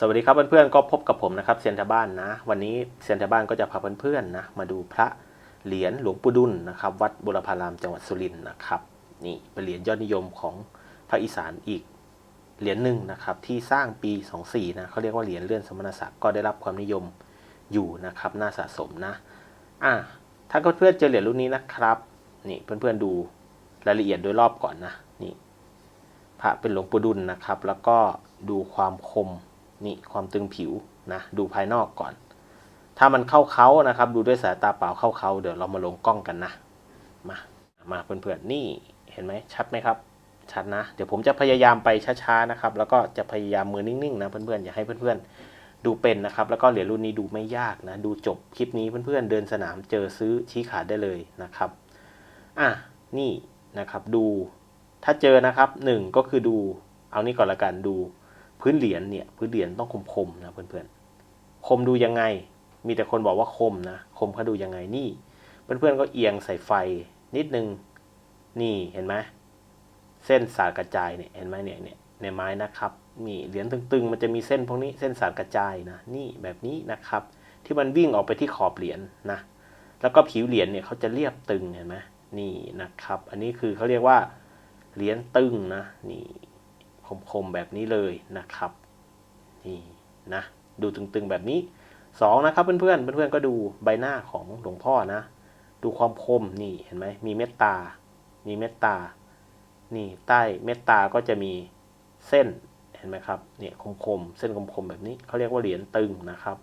สวัสดีครับเพื่อนๆก็พบกับผมนะครับเซียนทบ้านนะ วันนี้เซียนทบ้านก็จะพาเพื่อนๆนะมาดูพระเหรียญหลวงปู่ดุลนะครับ วัดบุรพารามจังหวัดสุรินทร์นะครับนี่เป็นเหรียญยอดนิยมของภาคอีสานอีกเหรียญหนึ่งนะครับที่สร้างปี 24นะเขาเรียกว่าเหรียญเลื่อนสมณศักดิ์ก็ได้รับความนิยมอยู่นะครับน่าสะสมนะอะถ้าเพื่อนๆเจอเหรียญรุ่นนี้นะครับนี่เพื่อนๆดูรายละเอียดโดยรอบก่อนนะนี่พระเป็นหลวงปู่ดุลนะครับ แล้วก็ดูความคม นี่ความตึงผิวนะดูภายนอกก่อน ถ้ามันเข้าเขานะครับ ดูด้วยสายตาเปล่าเข้าเขาเดี๋ยวเรามาลงกล้องกันนะมามาเพื่อนๆนี่เห็นไหมชัดไหมครับ ชัดนะ เดี๋ยวผมจะพยายามไปช้าๆนะครับ แล้วก็จะพยายามมือนิ่งๆนะเพื่อนๆอย่าให้เพื่อนๆดูเป็นนะครับ แล้วก็เหรียญรุ่นนี้ดูไม่ยากนะ ดูจบคลิปนี้เพื่อนๆเดินสนามเจอซื้อชี้ขาดได้เลยนะครับอะนี่นะครับดูถ้าเจอนะครับหนึ่งก็คือดูเอานี่ก่อนละกันดู พื้นเหรียญเนี่ยพื้นเหรียญต้องคมๆนะเพื่อนๆคมดูยังไง มีแต่คนบอกว่าคมนะคมเขาดูยังไงนี่เพื่อนๆก็เอียงใส่ไฟนิดนึงนี่เห็นไหมเส้นสาดกระจายเนี่ยเห็นไหมเนี่ยเนี่ยในไม้นะครับนี่เหรียญตึงๆ มันจะมีเส้นพวกนี้เส้นสาดกระจายนะนี่แบบนี้นะครับ ที่มันวิ่งออกไปที่ขอบเหรียญนะแล้วก็ผิวเหรียญเนี่ยเขาจะเรียบตึงเห็นไหมนี่นะครับ อันนี้คือเขาเรียกว่าเหรียญตึงนะนี่ คมๆแบบนี้เลยนะครับนี่นะดูตึงๆแบบนี้สองนะครับเพื่อนๆเพื่อนๆก็ดูใบหน้าของหลวงพ่อนะ ดูความคมนี่เห็นไหมมีเมตตา มีเมตตา นี่ใต้เมตตาก็จะมีเส้นเห็นไหมครับเนี่ยคมๆเส้นคมๆแบบนี้เขาเรียกว่าเหรียญตึงนะครับ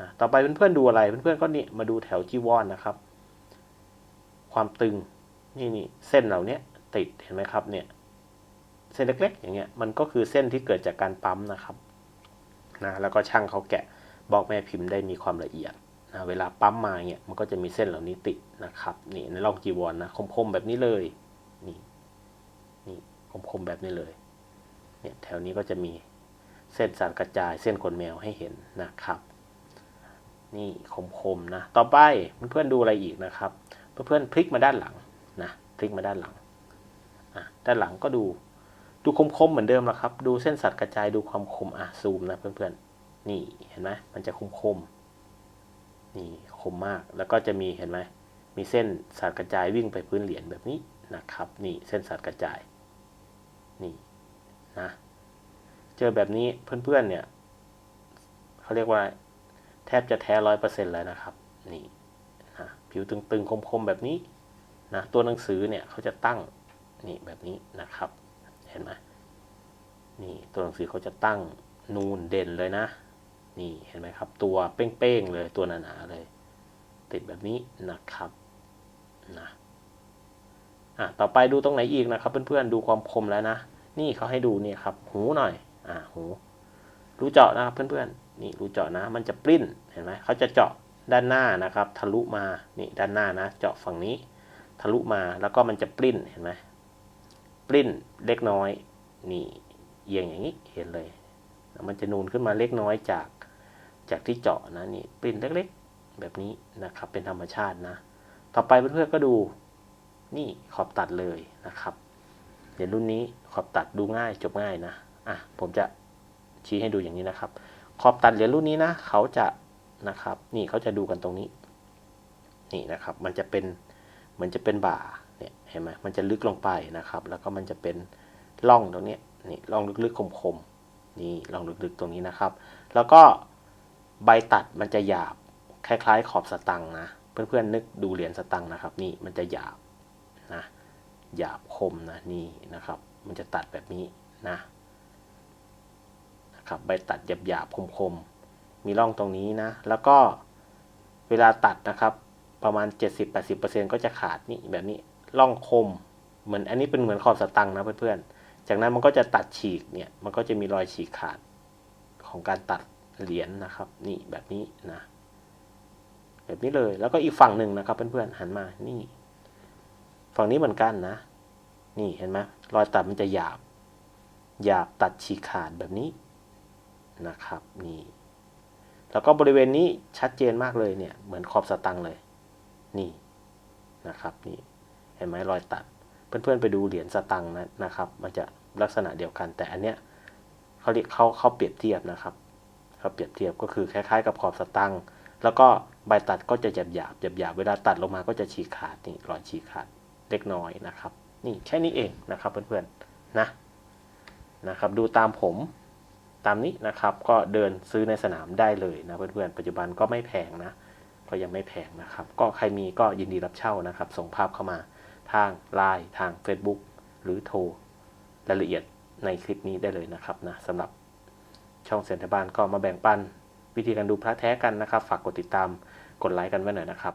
นะต่อไปเพื่อนๆดูอะไรเพื่อนๆก็นี่มาดูแถวจีวรนนะครับ ความตึงนี่นี่เส้นเหล่านี้ติดเห็นไหมครับเนี่ย เส้นเล็กๆ อย่างเงี้ยมันก็คือเส้นที่เกิดจากการปั๊มนะครับนะแล้วก็ช่างเขาแกะบล็อกแม่พิมพ์ได้มีความละเอียดนะเวลาปั๊มมาเนี่ยมันก็จะมีเส้นเหล่านี้ติดนะครับนี่ในร่องจีวรนะคมๆแบบนี้เลยนี่นี่คมๆแบบนี้เลยเนี่ยแถวนี้ก็จะมีเส้นสารกระจายเส้นขนแมวให้เห็นนะครับ นี่คมๆนะต่อไปเพื่อนๆดูอะไรอีกนะครับ เพื่อนๆพลิกมาด้านหลังนะพลิกมาด้านหลังอะด้านหลังก็ดู ดูคมๆเหมือนเดิมละครับ ดูเส้นสัตว์กระจายดูความคมอะซูมนะเพื่อนๆ นี่เห็นไหมมันจะคมๆ นี่คมมาก แล้วก็จะมีเห็นไหม มีเส้นสัตว์กระจายวิ่งไปพื้นเหรียญแบบนี้นะครับ นี่เส้นสัตว์กระจาย นี่นะ เจอแบบนี้เพื่อนๆ เนี่ยเขาเรียกว่า แทบจะแท้ร้อยเปอร์เซ็นต์แล้วนะครับ นี่นะผิวตึงๆ คมๆ แบบนี้นะ ตัวหนังสือเนี่ยเขาจะตั้งนี่แบบนี้นะครับ เห็นไหมนี่ตัวหนังสือเขาจะตั้งนูนเด่นเลยนะ นี่เห็นไหมครับ ตัวเป้งๆเลยตัวหนาๆเลย ติดแบบนี้นะครับนะอะต่อไปดูตรงไหนอีกนะครับ เพื่อนๆดูความคมแล้วนะ นี่เขาให้ดูเนี่ยครับ หูหน่อย อ่าหูรูเจาะนะครับเพื่อนๆนี่รูเจาะนะ มันจะปริ้นเห็นไหมเขาจะเจาะด้านหน้านะครับ ทะลุมานี่ด้านหน้านะ เจาะฝั่งนี้ ทะลุมาแล้วก็มันจะปริ้นเห็นไหม ปริ้นเล็กน้อย นี่เอียงอย่างนี้เห็นเลย มันจะนูนขึ้นมาเล็กน้อยจากจากที่เจาะนะนี่ปริ้นเล็กๆ แบบนี้นะครับเป็นธรรมชาตินะ ต่อไปเพื่อนๆก็ดูนี่ขอบตัดเลยนะครับเดี๋ยวรุ่นนี้ขอบตัดดูง่ายจบง่ายนะอะผมจะชี้ให้ดูอย่างนี้นะครับ ขอบตัดเหรียญรุ่นนี้นะเขาจะนะครับ นี่เขาจะดูกันตรงนี้ นี่นะครับ มันจะเป็นมันจะเป็นบ่า เนี่ยเห็นไหมมันจะลึกลงไปนะครับ แล้วก็มันจะเป็นร่องตรงนี้นี่ร่องลึกๆคมๆนี่ร่องลึกๆตรงนี้นะครับ แล้วก็ใบตัดมันจะหยาบคล้ายๆขอบสตังนะเพื่อนๆนึกดูเหรียญสตังนะครับ นี่มันจะหยาบนะหยาบคมนะนี่นะครับ มันจะตัดแบบนี้นะนะครับใบตัดหยาบๆคมๆมีร่องตรงนี้นะ แล้วก็เวลาตัดนะครับประมาณ 70-80%ก็จะขาดนี่แบบนี้ ร่องคม เหมือนอันนี้เป็นเหมือนขอบสตังนะเพื่อนๆ จากนั้นมันก็จะตัดฉีกเนี่ย มันก็จะมีรอยฉีกขาดของการตัดเหรียญนนะครับ นี่แบบนี้นะ แบบนี้เลย แล้วก็อีกฝั่งหนึ่งนะครับ เพื่อนๆ หันมา นี่ ฝั่งนี้เหมือนกันนะ นี่เห็นไหมรอยตัดมันจะหยาบ หยาบตัดฉีกขาดแบบนี้นะครับ นี่ แล้วก็บริเวณนี้ชัดเจนมากเลยเนี่ย เหมือนขอบสตังเลย นี่นะครับ นี่ ห็นไหมรอยตัด เพื่อนๆไปดูเหรียญสตังค์นะนะครับ มันจะลักษณะเดียวกัน แต่อันเนี้ยเขาเรียกเขาเขาเปรียบเทียบนะครับครับเปรียบเทียบก็คือคล้ายๆ กับขอบสตังค์แล้วก็ใบตัดก็จะหยาบหยาบหยาบหยาบเวลาตัดลงมาก็จะฉีกขาดนี่รอยฉีกขาดเล็กน้อยนะครับ นี่แค่นี้เองนะครับเพื่อนๆนะนะครับ ดูตามผมตามนี้นะครับก็เดินซื้อในสนามได้เลยนะเพื่อนๆปัจจุบันก็ไม่แพงนะ ก็ยังไม่แพงนะครับ ก็ใครมีก็ยินดีรับเช่านะครับ ส่งภาพเข้ามา ทาง Line ทาง Facebook หรือโทรรายละเอียดในคลิปนี้ได้เลยนะครับนะสำหรับช่องเซนทบ้านก็มาแบ่งปัน วิธีการดูพระแท้กันนะครับ ฝากกดติดตามกดไลค์กันไว้หน่อยนะครับ